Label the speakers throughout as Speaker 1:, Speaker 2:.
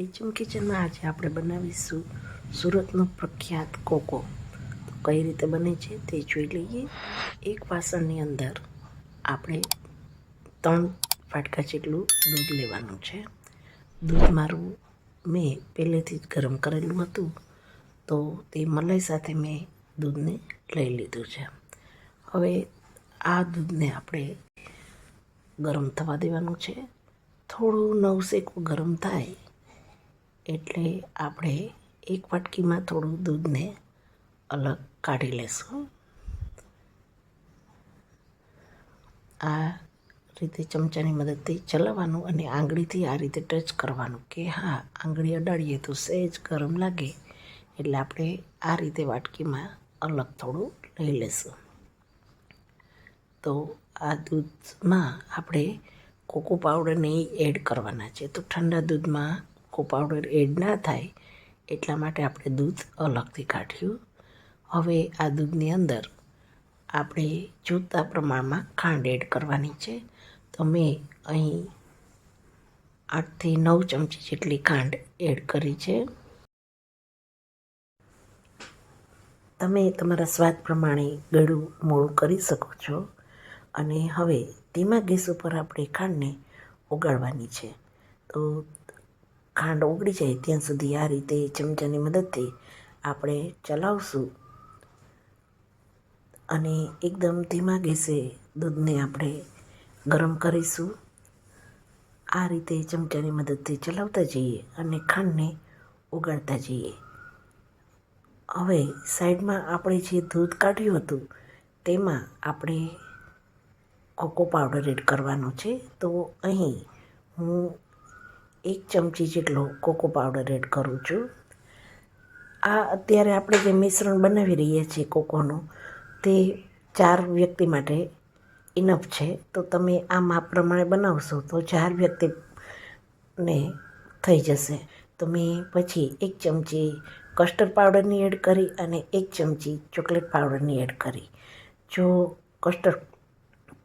Speaker 1: HM કિચનમાં આજે આપણે બનાવીશું સુરતનો પ્રખ્યાત કોકો. તો કઈ રીતે બને છે તે જોઈ લઈએ. એક વાસણની અંદર આપણે ત્રણ ફાટકા જેટલું દૂધ લેવાનું છે. દૂધ મારું મેં પહેલેથી જ ગરમ કરેલું હતું, તો તે મલાઈ સાથે મેં દૂધને લઈ લીધું છે. હવે આ દૂધને આપણે ગરમ થવા દેવાનું છે. થોડું નવસેકું ગરમ થાય એટલે આપણે એક વાટકીમાં થોડું દૂધને અલગ કાઢી લેશું. આ રીતે ચમચાની મદદથી ચલાવવાનું અને આંગળીથી આ રીતે ટચ કરવાનું કે હા, આંગળી અડાડીએ તો સહેજ ગરમ લાગે. એટલે આપણે આ રીતે વાટકીમાં અલગ થોડું લઈ લેશું. તો આ દૂધમાં આપણે કોકો પાવડરને એડ કરવાના છે. તો ઠંડા દૂધમાં કોકો પાવડર એડ ના થાય, એટલા માટે આપણે દૂધ અલગથી કાઢ્યું. હવે આ દૂધની અંદર આપણે જોતા પ્રમાણમાં ખાંડ એડ કરવાની છે. તો મેં અહીં આઠથી નવ ચમચી જેટલી ખાંડ એડ કરી છે. તમે તમારા સ્વાદ પ્રમાણે ગળું મોળું કરી શકો છો અને હવે ધીમા ગેસ ઉપર આપણે ખાંડને ઓગાળવાની છે. તો ખાંડ ઓગળી જાય ત્યાં સુધી આ રીતે ચમચાની મદદથી આપણે ચલાવશું. અને એકદમ ધીમા ગેસે દૂધને આપણે ગરમ કરીશું. આ રીતે ચમચાની મદદથી ચલાવતા જઈએ અને ખાંડને ઓગાળતા જઈએ. હવે સાઈડમાં આપણે જે દૂધ કાઢ્યું હતું, તેમાં આપણે કોકો પાવડર એડ કરવાનો છે. તો અહીં હું એક ચમચી જેટલો કોકો પાવડર એડ કરું છું. આ અત્યારે આપણે જે મિશ્રણ બનાવી રહ્યા છીએ કોકોનું, તે ચાર વ્યક્તિ માટે ઇનફ છે. તો તમે આ માપ પ્રમાણે બનાવશો તો ચાર વ્યક્તિને થઈ જશે. તો મેં પછી એક ચમચી કસ્ટર્ડ પાવડરની એડ કરી અને એક ચમચી ચોકલેટ પાવડરની એડ કરી. જો કસ્ટર્ડ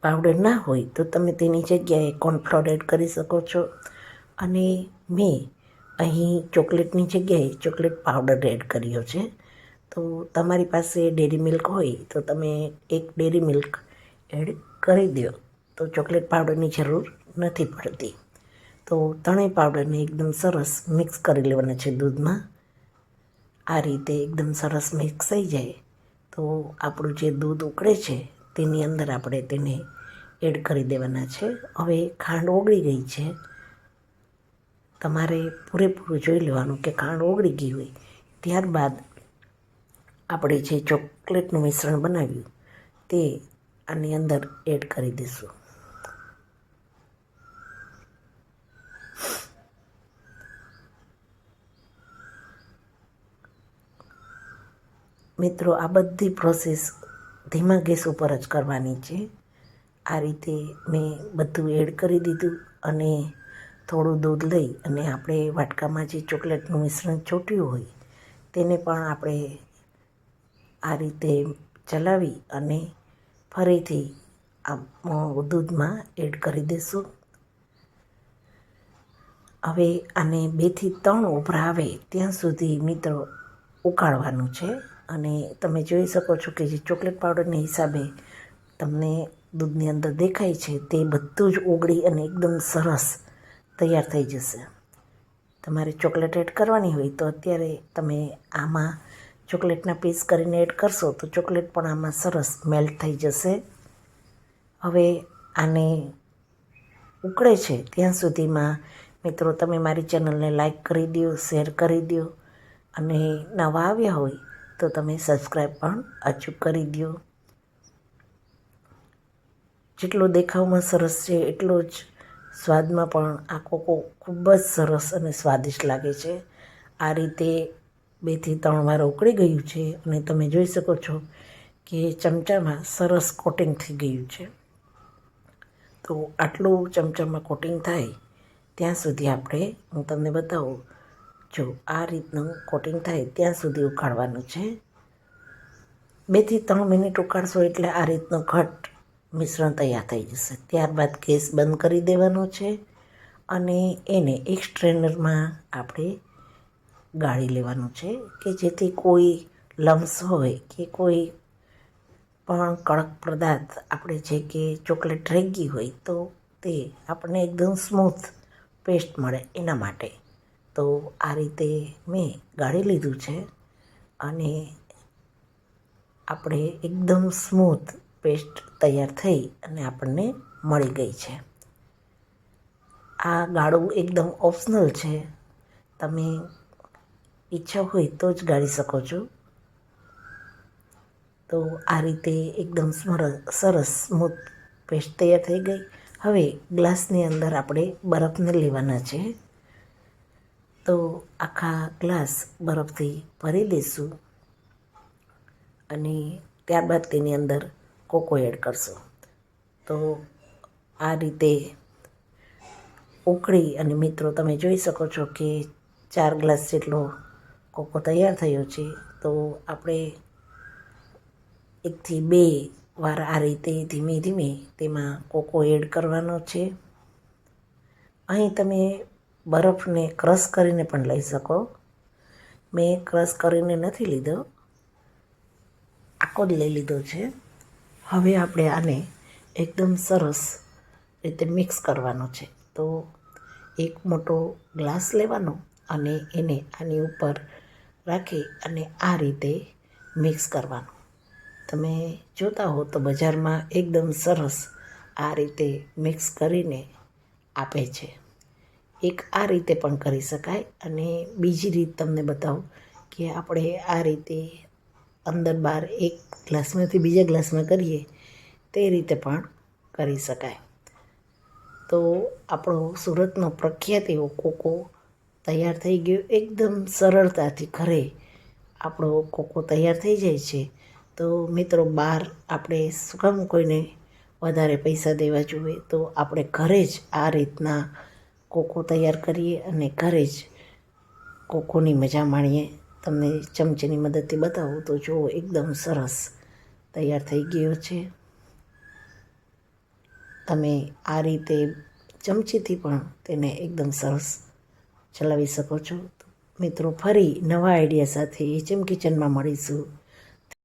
Speaker 1: પાવડર ના હોય તો તમે તેની જગ્યાએ કોર્નફ્લોર એડ કરી શકો છો. અને મેં અહીં ચોકલેટની જગ્યાએ ચોકલેટ પાવડર એડ કર્યો છે. તો તમારી પાસે ડેરી મિલ્ક હોય તો તમે એક ડેરી મિલ્ક એડ કરી દો. તો ચોકલેટ પાવડરની જરૂર નથી પડતી. તો ત્રણેય પાવડરને એકદમ સરસ મિક્સ કરી લેવાના છે દૂધમાં. આ રીતે એકદમ સરસ મિક્સ થઈ જાય. તો આપણું જે દૂધ ઉકળે છે તેની અંદર આપણે તેને એડ કરી દેવાના છે. હવે ખાંડ ઓગળી ગઈ છે. તમારે પૂરેપૂરું જોઈ લેવાનું કે ખાંડ ઓગળી ગઈ હોય. ત્યારબાદ આપણે જે ચોકલેટનું મિશ્રણ બનાવ્યું તે આની અંદર એડ કરી દઈશું. મિત્રો, આ બધી પ્રોસેસ ધીમા ગેસ ઉપર જ કરવાની છે. આ રીતે મેં બધું એડ કરી દીધું અને થોડું દૂધ લઈ અને આપણે વાટકામાં જે ચોકલેટનું મિશ્રણ ચોટ્યું હોય, તેને પણ આપણે આ રીતે ચલાવી અને ફરીથી આ દૂધમાં એડ કરી દઈશું. હવે આને બેથી ત્રણ ઉભરા આવે ત્યાં સુધી મિત્રો ઉકાળવાનું છે અને તમે જોઈ શકો છો કે જે ચોકલેટ પાવડરના હિસાબે તમને દૂધની અંદર દેખાય છે તે બધું જ ઓગળી અને એકદમ સરસ તૈયાર થઈ જશે. તમારે ચોકલેટ એડ કરવાની હોય તો અત્યારે તમે આમાં ચોકલેટના પીસ કરીને એડ કરશો તો ચોકલેટ પણ આમાં સરસ મેલ્ટ થઈ જશે. હવે આને ઉકળે છે ત્યાં સુધીમાં મિત્રો તમે મારી ચેનલને લાઈક કરી દો, શેર કરી દો અને નવા આવ્યા હોય તો તમે સબસ્ક્રાઈબ પણ અચૂક કરી દો. જેટલો દેખાવમાં સરસ છે એટલો જ સ્વાદમાં પણ આ કોકો ખૂબ જ સરસ અને સ્વાદિષ્ટ લાગે છે. આ રીતે બેથી ત્રણ વાર ઉકળી ગયું છે અને તમે જોઈ શકો છો કે ચમચામાં સરસ કોટિંગ થઈ ગયું છે. તો આટલું ચમચામાં કોટિંગ થાય ત્યાં સુધી આપણે, હું તમને બતાવું, જો આ રીતનું કોટિંગ થાય ત્યાં સુધી ઉકાળવાનું છે. બેથી ત્રણ મિનિટ ઉકાળશો એટલે આ રીતનો ઘટ મિશ્રણ તૈયાર થઈ જશે. ત્યારબાદ ગેસ બંધ કરી દેવાનો છે અને એને એક સ્ટ્રેનરમાં આપણે ગાળી લેવાનું છે કે જેથી કોઈ લમ્સ હોય કે કોઈ પણ કડક પદાર્થ આપણે જે કે ચોકલેટ રહી ગઈ હોય તો તે આપણને એકદમ સ્મૂથ પેસ્ટ મળે એના માટે. તો આ રીતે મેં ગાળી લીધું છે અને આપણે એકદમ સ્મૂથ પેસ્ટ તૈયાર થઈ અને આપણને મળી ગઈ છે. આ ગાળું એકદમ ઓપ્શનલ છે. તમે ઈચ્છા હોય તો જ ગાળી શકો છો. તો આ રીતે એકદમ સરસ સ્મૂથ પેસ્ટ તૈયાર થઈ ગઈ. હવે ગ્લાસની અંદર આપણે બરફને લેવાના છે. તો આખા ગ્લાસ બરફથી ભરી દઈશું. અને ત્યારબાદ તેની અંદર કોકો એડ કરશું તો આ રીતે ઉકળી અને મિત્રો, તમે જોઈ શકો છો કે ચાર ગ્લાસ જેટલો કોકો તૈયાર થયો છે. તો આપણે એકથી બે વાર આ રીતે ધીમે ધીમે તેમાં કોકો એડ કરવાનો છે. અહીં તમે બરફને ક્રશ કરીને પણ લઈ શકો. મેં ક્રશ કરીને નથી લીધો. આખો જ લઈ લીધો છે. હવે આપણે આને એકદમ સરસ રીતે મિક્સ કરવાનો છે. તો એક મોટો ગ્લાસ લેવાનો અને એને આની ઉપર રાખી અને આ રીતે મિક્સ કરવાનું. તમે જોતા હો તો બજારમાં એકદમ સરસ આ રીતે મિક્સ કરીને આપે છે. એક આ રીતે પણ કરી શકાય અને બીજી રીત તમને બતાવું કે આપણે આ રીતે અંદર બહાર એક ગ્લાસમાંથી બીજા ગ્લાસમાં કરીએ, તે રીતે પણ કરી શકાય. તો આપણો સુરતનો પ્રખ્યાત એવો કોકો તૈયાર થઈ ગયો એકદમ સરળતાથી ઘરે આપણો કોકો તૈયાર થઈ જાય છે. તો મિત્રો બહાર આપણે શું કોઈને વધારે પૈસા દેવા જોઈએ? તો આપણે ઘરે જ આ રીતના કોકો તૈયાર કરીએ અને ઘરે જ કોકોની મજા માણીએ. તમને ચમચીની મદદથી બતાવું તો જુઓ, એકદમ સરસ તૈયાર થઈ ગયો છે. તમે આ રીતે ચમચીથી પણ તેને એકદમ સરસ ચલાવી શકો છો. મિત્રો, ફરી નવા આઈડિયા સાથે એચએમ કિચનમાં મળીશું.